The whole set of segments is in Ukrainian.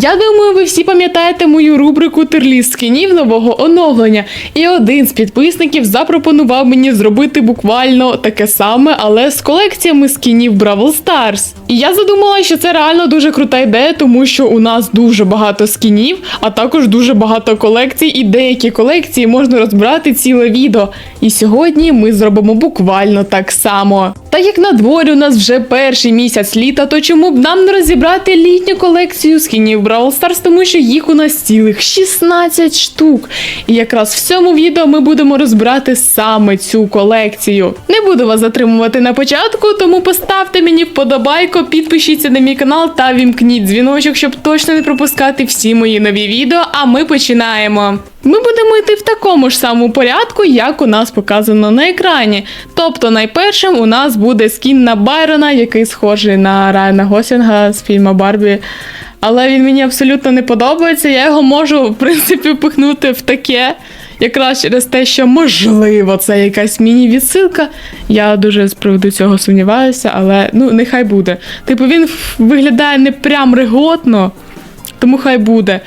Я думаю, ви всі пам'ятаєте мою рубрику Терліст скінів нового оновлення. І один з підписників запропонував мені зробити буквально таке саме, але з колекціями скінів Бравл Stars. І я задумала, що це реально дуже крута ідея, тому що у нас дуже багато скінів, а також дуже багато колекцій, і деякі колекції можна розбирати ціле відео. І сьогодні ми зробимо буквально так само. Та як на дворі у нас вже перший місяць літа, то чому б нам не розібрати літню колекцію скінів Brawl Stars, тому що їх у нас цілих 16 штук. І якраз в цьому відео ми будемо розбирати саме цю колекцію. Не буду вас затримувати на початку, тому поставте мені вподобайку, підпишіться на мій канал та вімкніть дзвіночок, щоб точно не пропускати всі мої нові відео. А ми починаємо. Ми будемо йти в такому ж самому порядку, як у нас показано на екрані. Тобто, найпершим у нас буде скін на Байрона, який схожий на Райана Гослінга з фільму Барбі. Але він мені абсолютно не подобається. Я його можу, в принципі, впихнути в таке. Якраз через те, що можливо це якась міні-відсилка. Я дуже з приводу цього сумніваюся, але ну нехай буде. Типу, він виглядає не прям реготно, тому хай буде.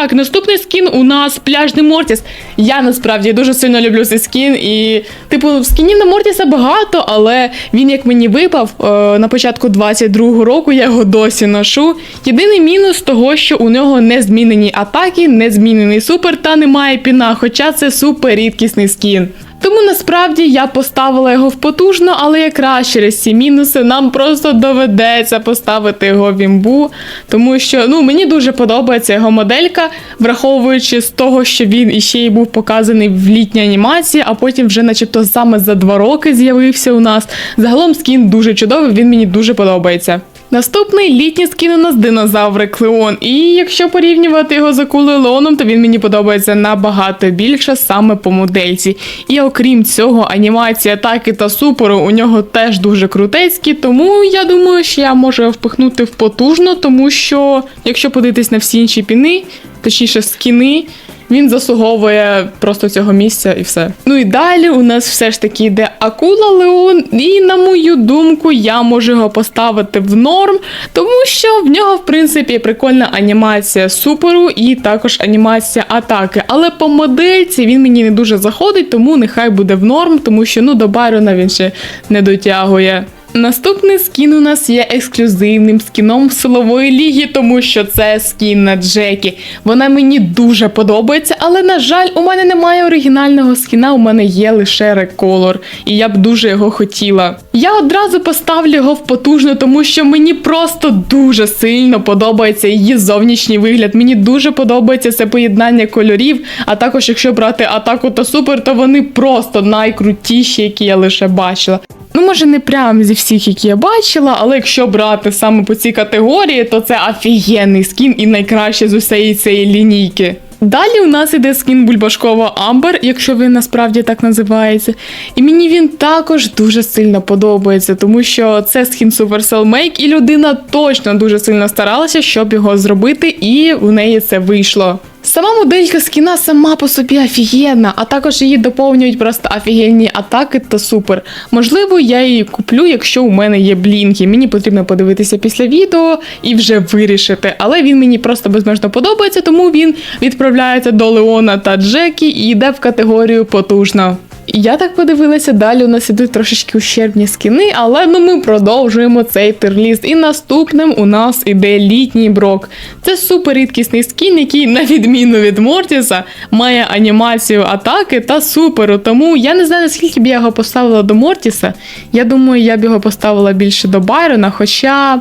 Так, наступний скін у нас пляжний Мортіс. Я насправді дуже сильно люблю цей скін. І, типу, скінів на Мортіса багато, але він, як мені випав е, на початку 22-го року, я його досі ношу. Єдиний мінус того, що у нього не змінені атаки, не змінений супер та немає піна, хоча це супер рідкісний скін. Тому насправді я поставила його в потужно, але якраз через ці мінуси нам просто доведеться поставити його в імбу, тому що ну мені дуже подобається його моделька, враховуючи з того, що він іще й був показаний в літній анімації, а потім вже, начебто, саме за два роки з'явився у нас. Загалом скін дуже чудовий, він мені дуже подобається. Наступний літній скін у нас динозаври Клеон. І якщо порівнювати його з акулою то він мені подобається набагато більше саме по модельці. І окрім цього, анімація атаки та супору у нього теж дуже крутецькі, тому я думаю, що я можу впихнути в потужно, тому що якщо подивитись на всі інші піни, точніше скіни. Він заслуговує просто цього місця і все. Ну і далі у нас все ж таки йде Акула Леон, і на мою думку, я можу його поставити в норм, тому що в нього, в принципі, прикольна анімація суперу і також анімація атаки. Але по модельці він мені не дуже заходить, тому нехай буде в норм, тому що ну до Байрона він ще не дотягує. Наступний скін у нас є ексклюзивним скіном силової ліги, тому що це скін на Джекі. Вона мені дуже подобається, але на жаль, у мене немає оригінального скіна, у мене є лише реколор, і я б дуже його хотіла. Я одразу поставлю його в потужно, тому що мені просто дуже сильно подобається її зовнішній вигляд. Мені дуже подобається це поєднання кольорів. А також, якщо брати атаку та супер, то вони просто найкрутіші, які я лише бачила. Ну, може, не прям зі всіх, які я бачила, але якщо брати саме по цій категорії, то це офігенний скін і найкраще з усієї цієї лінійки. Далі у нас іде скін Бульбашкова Амбер, якщо він насправді так називається. І мені він також дуже сильно подобається, тому що це скін Supercell Make, і людина точно дуже сильно старалася, щоб його зробити, і у неї це вийшло. Сама моделька скіна сама по собі офігенна, а також її доповнюють просто офігенні атаки та супер. Можливо, я її куплю, якщо у мене є блінки. Мені потрібно подивитися після відео і вже вирішити. Але він мені просто безмежно подобається, тому він відправляється до Леона та Джекі і йде в категорію потужно. Я так подивилася, далі у нас ідуть трошечки ущербні скіни, але ну ми продовжуємо цей тирліст. І наступним у нас іде літній брок. Це супер рідкісний скін, який, на відміну від Мортіса, має анімацію атаки та суперу. Тому я не знаю, наскільки б я його поставила до Мортіса. Я думаю, я б його поставила більше до Байрона, хоча.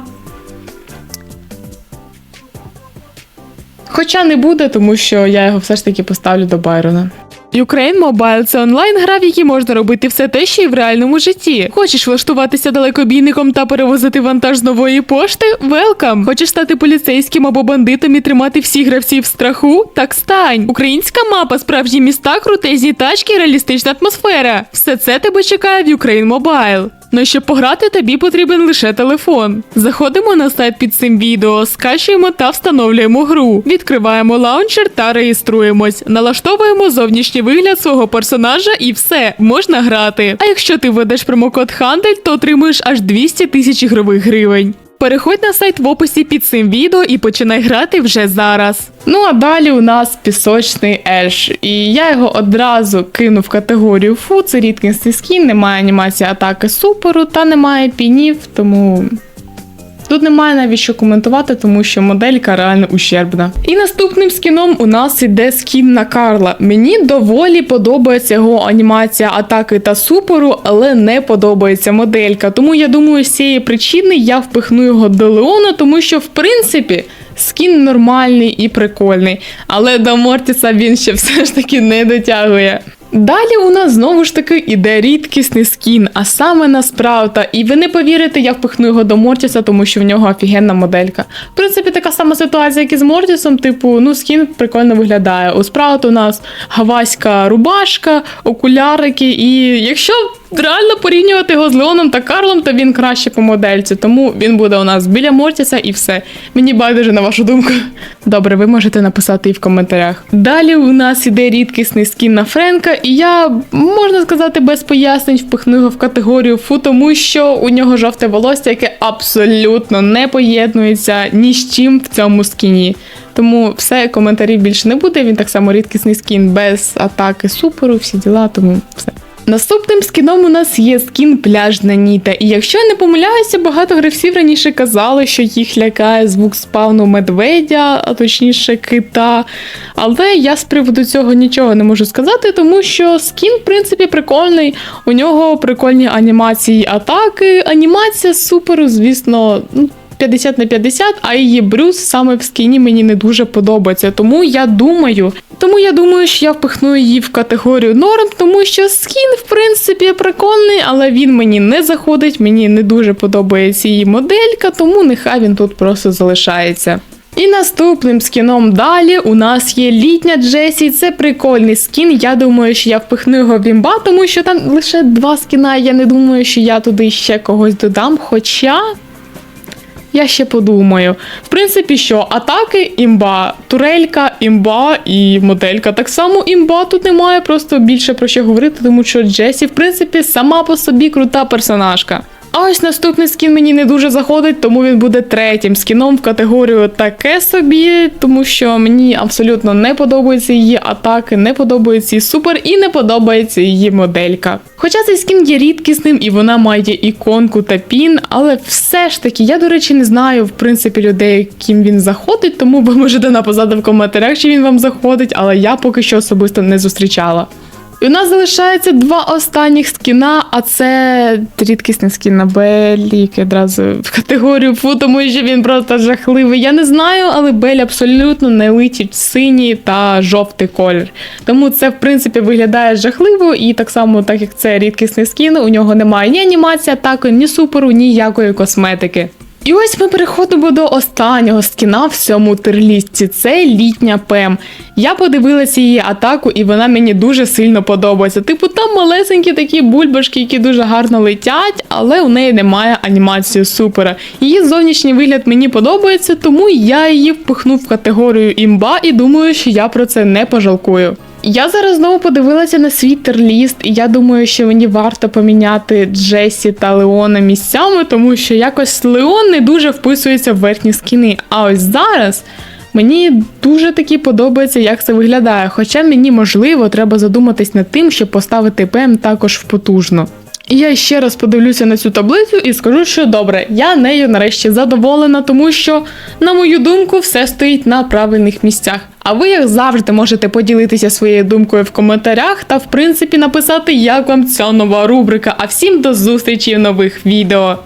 Хоча не буде, тому що я його все ж таки поставлю до Байрона. Ukraine Mobile – це онлайн-гра, в якій можна робити все те, що і в реальному житті. Хочеш влаштуватися далекобійником та перевозити вантаж з нової пошти? Велкам! Хочеш стати поліцейським або бандитом і тримати всіх гравців в страху? Так стань! Українська мапа, справжні міста, крутезні тачки, реалістична атмосфера. Все це тебе чекає в Ukraine Mobile. Ну щоб пограти, тобі потрібен лише телефон. Заходимо на сайт під цим відео, скачуємо та встановлюємо гру. Відкриваємо лаунчер та реєструємось. Налаштовуємо зовнішній вигляд свого персонажа і все, можна грати. А якщо ти введеш промокод Хандель, то отримуєш аж 200 тисяч ігрових гривень. Переходь на сайт в описі під цим відео і починай грати вже зараз. Ну а далі у нас пісочний Еш. І я його одразу кину в категорію фу, це рідкісний скін, немає анімації атаки суперу та немає пінів, тому Тут немає навіть що коментувати, тому що моделька реально ущербна. І наступним скіном у нас іде скін на Карла. Мені доволі подобається його анімація атаки та суперу, але не подобається моделька. Тому я думаю, з цієї причини я впихну його до Леона, тому що в принципі. Скін нормальний і прикольний, але до Мортіса він ще все ж таки не дотягує. Далі у нас знову ж таки іде рідкісний скін, а саме на спраута. І ви не повірите, я впихну його до Мортіса, тому що в нього офігенна моделька. В принципі, така сама ситуація, як і з Мортісом. Типу, ну скін прикольно виглядає. У Спраута у нас гавайська рубашка, окулярики, і якщо реально порівнювати його з Леоном та Карлом, то він краще по модельці. Тому він буде у нас біля Мортіса і все. Мені байдуже на вашу думку. Добре, ви можете написати і в коментарях. Далі у нас іде рідкісний скін на Френка, і я можна сказати без пояснень впихну його в категорію фу, тому що у нього жовте волосся, яке абсолютно не поєднується ні з чим в цьому скіні. Тому все, коментарів більше не буде. Він так само рідкісний скін без атаки суперу, всі діла, тому все. Наступним скіном у нас є скін пляжна Ніта. І якщо я не помиляюся, багато гравців раніше казали, що їх лякає звук спавну медведя, а точніше кита. Але я з приводу цього нічого не можу сказати, тому що скін, в принципі, прикольний. У нього прикольні анімації атаки. Анімація суперу, звісно. ну, 50 на 50, а її брюс саме в скіні мені не дуже подобається. Тому я думаю, тому я думаю, що я впихну її в категорію норм, тому що скін, в принципі, прикольний, але він мені не заходить, мені не дуже подобається її моделька, тому нехай він тут просто залишається. І наступним скіном далі у нас є літня Джесі. Це прикольний скін. Я думаю, що я впихну його в імба, тому що там лише два скіна. Я не думаю, що я туди ще когось додам. Хоча я ще подумаю. В принципі, що атаки імба, турелька, імба і моделька. Так само імба тут немає, просто більше про що говорити, тому що Джесі, в принципі, сама по собі крута персонажка. А ось наступний скін мені не дуже заходить, тому він буде третім скіном в категорію таке собі, тому що мені абсолютно не подобаються її атаки, не подобається її супер і не подобається її моделька. Хоча цей скін є рідкісним і вона має іконку та пін, але все ж таки, я, до речі, не знаю в принципі людей, ким він заходить, тому ви можете написати в коментарях, чи він вам заходить, але я поки що особисто не зустрічала. І у нас залишається два останніх скіна, а це рідкісний скін на Беллі, який одразу в категорію фу, тому що він просто жахливий. Я не знаю, але Бель абсолютно не личить синій та жовтий колір. Тому це, в принципі, виглядає жахливо, і так само, так як це рідкісний скін, у нього немає ні анімації атаки, ні суперу, ніякої косметики. І ось ми переходимо до останнього скіна в цьому тирлісті. Це літня Пем. Я подивилася її атаку, і вона мені дуже сильно подобається. Типу, там малесенькі такі бульбашки, які дуже гарно летять, але у неї немає анімації супера. Її зовнішній вигляд мені подобається, тому я її впихну в категорію імба і думаю, що я про це не пожалкую. Я зараз знову подивилася на свій терліст, і я думаю, що мені варто поміняти Джесі та Леона місцями, тому що якось Леон не дуже вписується в верхні скіни. А ось зараз мені дуже таки подобається, як це виглядає. Хоча мені можливо треба задуматись над тим, щоб поставити ПМ також в потужно. І я ще раз подивлюся на цю таблицю і скажу, що добре, я нею нарешті задоволена, тому що, на мою думку, все стоїть на правильних місцях. А ви, як завжди, можете поділитися своєю думкою в коментарях та, в принципі, написати, як вам ця нова рубрика. А всім до зустрічі в нових відео.